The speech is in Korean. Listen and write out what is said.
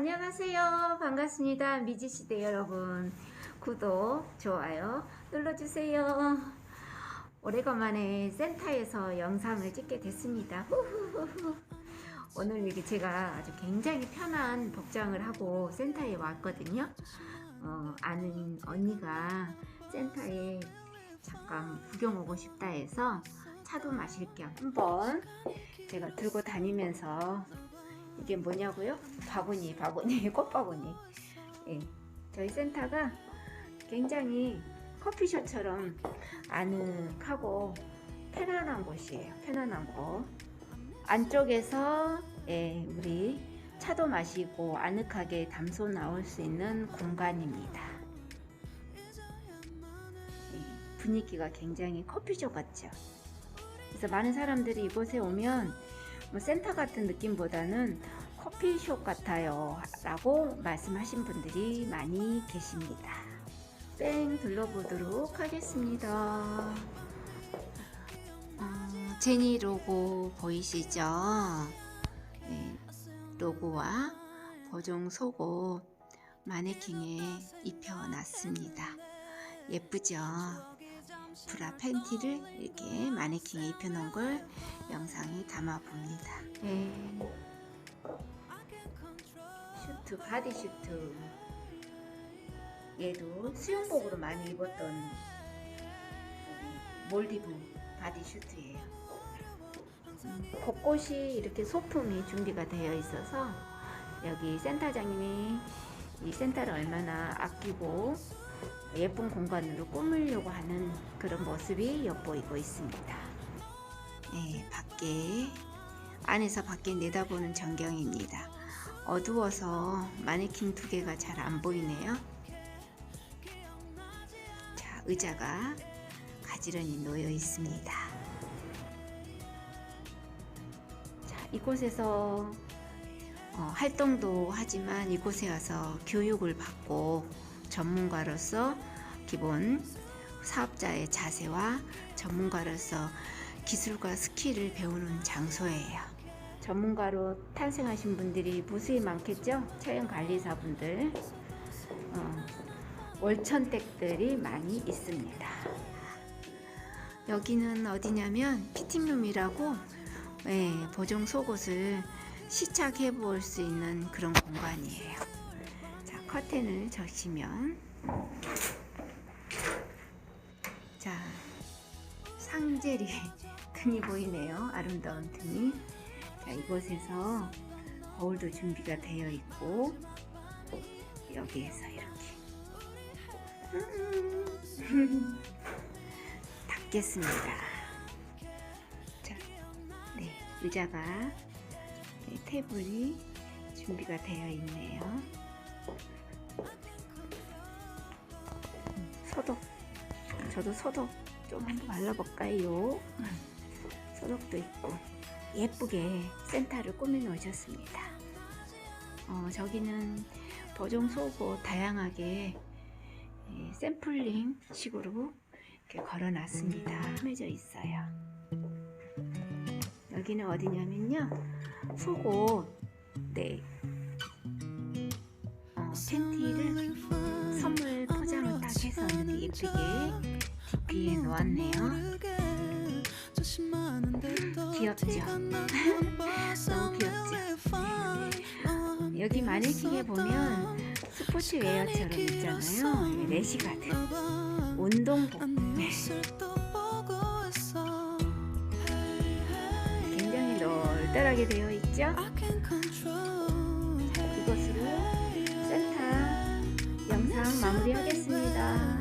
안녕하세요. 반갑습니다. 미지시대 여러분. 구독, 좋아요 눌러주세요. 오래간만에 센터에서 영상을 찍게 됐습니다. 오늘 이게 제가 아주 굉장히 편한 복장을 하고 센터에 왔거든요. 어, 아는 언니가 센터에 잠깐 구경 오고 싶다 해서 차도 마실 겸 한번 제가 들고 다니면서 이게 뭐냐고요? 바구니, 바구니, 꽃바구니. 예, 저희 센터가 굉장히 커피숍처럼 아늑하고 편안한 곳이에요. 편안한 곳. 안쪽에서 예, 우리 차도 마시고 아늑하게 담소 나올 수 있는 공간입니다. 예, 분위기가 굉장히 커피숍 같죠. 그래서 많은 사람들이 이곳에 오면 뭐 센터 같은 느낌보다는 커피숍 같아요. 라고 말씀하신 분들이 많이 계십니다. 뺑 둘러보도록 하겠습니다. 어, 제니 로고 보이시죠? 네, 로고와 보종 속옷 마네킹에 입혀놨습니다. 예쁘죠 브라 팬티를 이렇게 마네킹에 입혀놓은 걸 영상에 담아 봅니다. 네. 슈트, 바디 슈트. 얘도 수영복으로 많이 입었던 몰디브 바디 슈트예요. 음, 곳곳이 이렇게 소품이 준비가 되어 있어서 여기 센터장님이 이 센터를 얼마나 아끼고 예쁜 공간으로 꾸미려고 하는 그런 모습이 엿보이고 있습니다. 네, 밖에 안에서 밖에 내다보는 전경입니다. 어두워서 마네킹 두 개가 잘 안 보이네요. 자, 의자가 가지런히 놓여 있습니다. 자, 이곳에서 어, 활동도 하지만 이곳에 와서 교육을 받고 전문가로서 기본 사업자의 자세와 전문가로서 기술과 스킬을 배우는 장소예요. 전문가로 탄생하신 분들이 무수히 많겠죠? 차영 관리사분들. 어, 월천댁들이 많이 있습니다. 여기는 어디냐면 피팅룸이라고 예, 보정 속옷을 시착해 볼 수 있는 그런 공간이에요. 자, 커튼을 적시면 자, 상젤이 등이 보이네요. 아름다운 등이. 자, 이곳에서 거울도 준비가 되어 있고 여기에서 이렇게 음. 닫겠습니다. 자, 네, 의자가 네, 테이블이 준비가 되어 있네요. 저도 소독 좀 한번 발라볼까요? 소독도 있고 예쁘게 센터를 꾸며 놓으셨습니다. 어, 저기는 보정 속옷 다양하게 예, 샘플링 식으로 이렇게 걸어 놨습니다. 꾸며져 있어요. 여기는 어디냐면요. 속옷, 네. 어, 팬티를 선물 포장을 딱 해서 이렇게 예쁘게 DP에 놓았네요. 귀엽죠? 너무 귀엽죠? 네. 여기 마네킹에 보면 스포츠웨어처럼 있잖아요. 레시가드, 운동복. 네. 굉장히 널널하게 되어 있죠? 자, 이것으로 센터 영상 마무리하겠습니다.